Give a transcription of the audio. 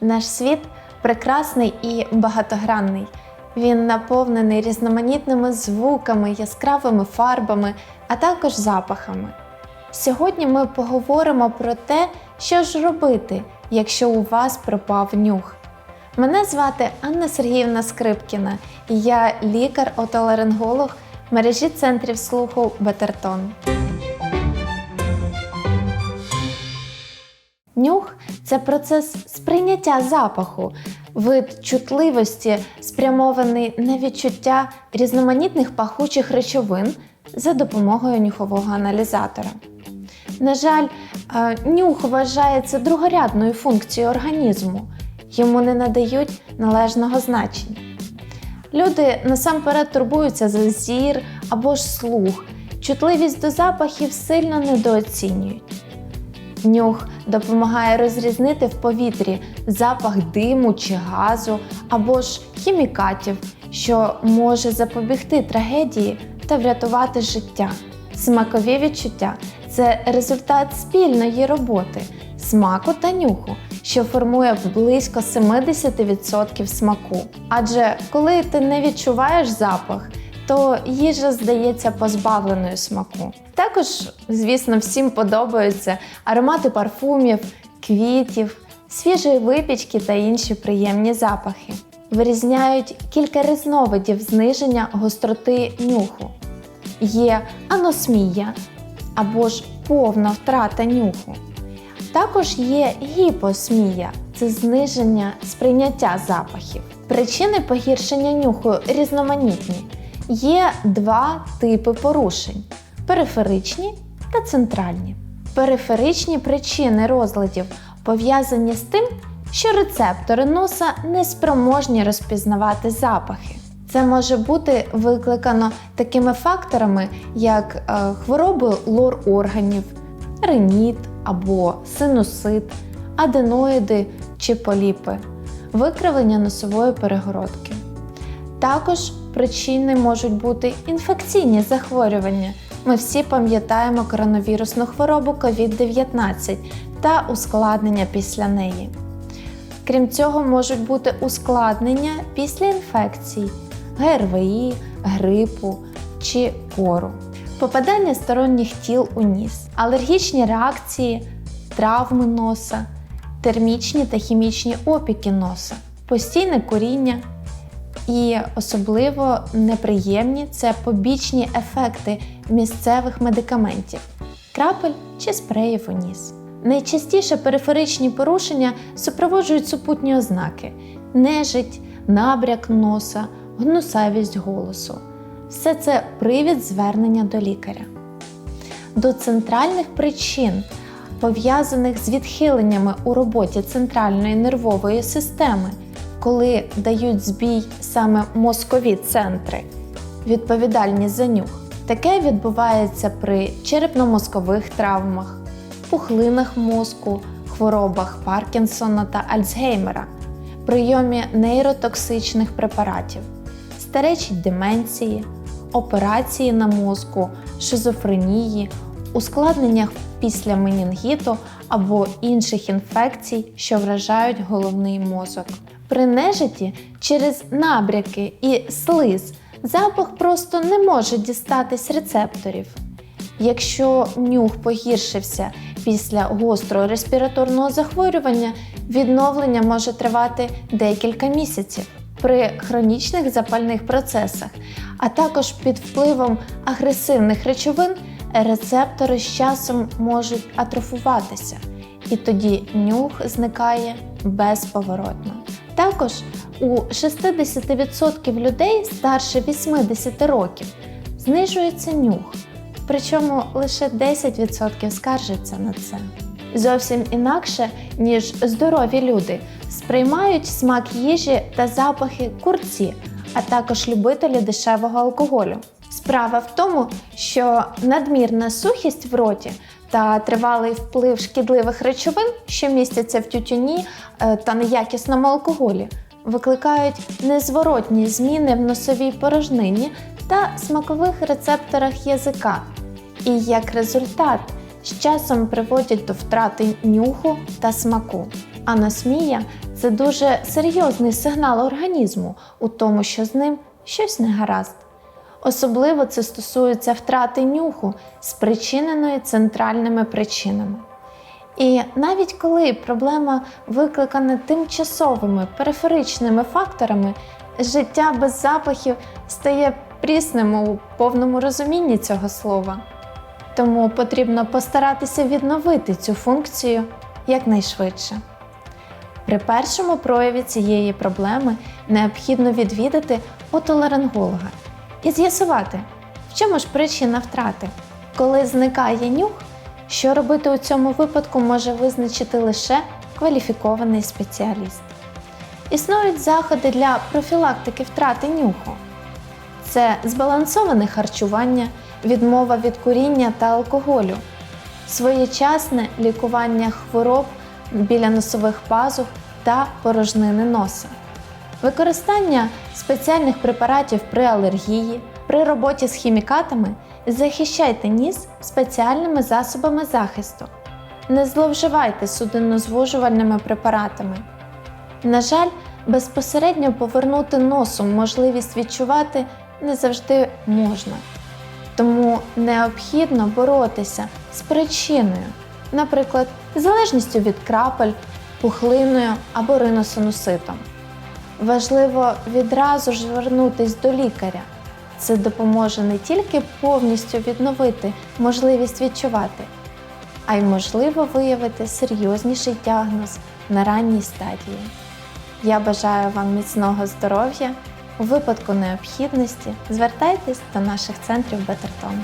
Наш світ прекрасний і багатогранний. Він наповнений різноманітними звуками, яскравими фарбами, а також запахами. Сьогодні ми поговоримо про те, що ж робити, якщо у вас пропав нюх. Мене звати Анна Сергіївна Скрипкіна, і я лікар-отоларинголог мережі центрів слуху Бетертон. Нюх це процес сприйняття запаху, вид чутливості, спрямований на відчуття різноманітних пахучих речовин за допомогою нюхового аналізатора. На жаль, е, нюх вважається другорядною функцією організму, йому не надають належного значення. Люди насамперед турбуються за зір або ж слух, чутливість до запахів сильно недооцінюють. Нюх допомагає розрізнити в повітрі запах диму чи газу або ж хімікатів, що може запобігти трагедії та врятувати життя. Смакові відчуття це результат спільної роботи смаку та нюху, що формує близько 70% смаку. Адже коли ти не відчуваєш запах, то їжа здається позбавленою смаку. Також, звісно, всім подобаються аромати парфумів, квітів, свіжої випічки та інші приємні запахи. Вирізняють кілька різновидів зниження гостроти нюху. Є аносмія або ж повна втрата нюху. Також є гіпосмія це зниження сприйняття запахів. Причини погіршення нюху різноманітні. Є два типи порушень: периферичні та центральні. Периферичні причини розладів пов'язані з тим, що рецептори носа не спроможні розпізнавати запахи. Це може бути викликано такими факторами, як е, хвороби лор органів, реніт або синусит, аденоїди чи поліпи, викривлення носової перегородки. Також причини можуть бути інфекційні захворювання. Ми всі пам'ятаємо коронавірусну хворобу COVID-19 та ускладнення після неї. Крім цього, можуть бути ускладнення після інфекцій, ГРВІ, грипу чи кору, попадання сторонніх тіл у ніс, алергічні реакції, травми носа, термічні та хімічні опіки носа, постійне куріння. І особливо неприємні це побічні ефекти місцевих медикаментів, крапель чи спреїв у ніс. Найчастіше периферичні порушення супроводжують супутні ознаки: нежить, набряк носа, гнусавість голосу. Все це привід звернення до лікаря. До центральних причин, пов'язаних з відхиленнями у роботі центральної нервової системи, коли дають збій саме мозкові центри, відповідальні за нюх. Таке відбувається при черепно-мозкових травмах, пухлинах мозку, хворобах Паркінсона та Альцгеймера, прийомі нейротоксичних препаратів, старечій деменції, операції на мозку, шизофренії, ускладненнях після менінгіту або інших інфекцій, що вражають головний мозок. При нежиті через набряки і слиз запах просто не може дістатись рецепторів. Якщо нюх погіршився після гострого респіраторного захворювання, відновлення може тривати декілька місяців. При хронічних запальних процесах, а також під впливом агресивних речовин, рецептори з часом можуть атрофуватися, і тоді нюх зникає безповоротно. Також у 60% людей старше 80 років знижується нюх, причому лише 10% скаржаться на це. Зовсім інакше, ніж здорові люди, сприймають смак їжі та запахи курці, а також любителі дешевого алкоголю. Справа в тому, що надмірна сухість в роті та тривалий вплив шкідливих речовин, що містяться в тютюні е, та неякісному алкоголі, викликають незворотні зміни в носовій порожнині та смакових рецепторах язика, і як результат з часом приводять до втрати нюху та смаку. Аносмія це дуже серйозний сигнал організму у тому, що з ним щось не гаразд. Особливо це стосується втрати нюху, спричиненої центральними причинами. І навіть коли проблема викликана тимчасовими периферичними факторами, життя без запахів стає прісним у повному розумінні цього слова. Тому потрібно постаратися відновити цю функцію якнайшвидше. При першому прояві цієї проблеми необхідно відвідати отоларинголога і з'ясувати, в чому ж причина втрати. Коли зникає нюх, що робити у цьому випадку може визначити лише кваліфікований спеціаліст. Існують заходи для профілактики втрати нюху. Це збалансоване харчування, відмова від куріння та алкоголю, своєчасне лікування хвороб біля носових пазух та порожнини носа, використання спеціальних препаратів при алергії, при роботі з хімікатами захищайте ніс спеціальними засобами захисту. Не зловживайте судинозвужувальними препаратами. На жаль, безпосередньо повернути носом можливість відчувати не завжди можна. Тому необхідно боротися з причиною, наприклад, залежністю від крапель, пухлиною або риносинуситом. Важливо відразу ж звернутись до лікаря. Це допоможе не тільки повністю відновити можливість відчувати, а й можливо виявити серйозніший діагноз на ранній стадії. Я бажаю вам міцного здоров'я. У випадку необхідності звертайтесь до наших центрів Бетертон.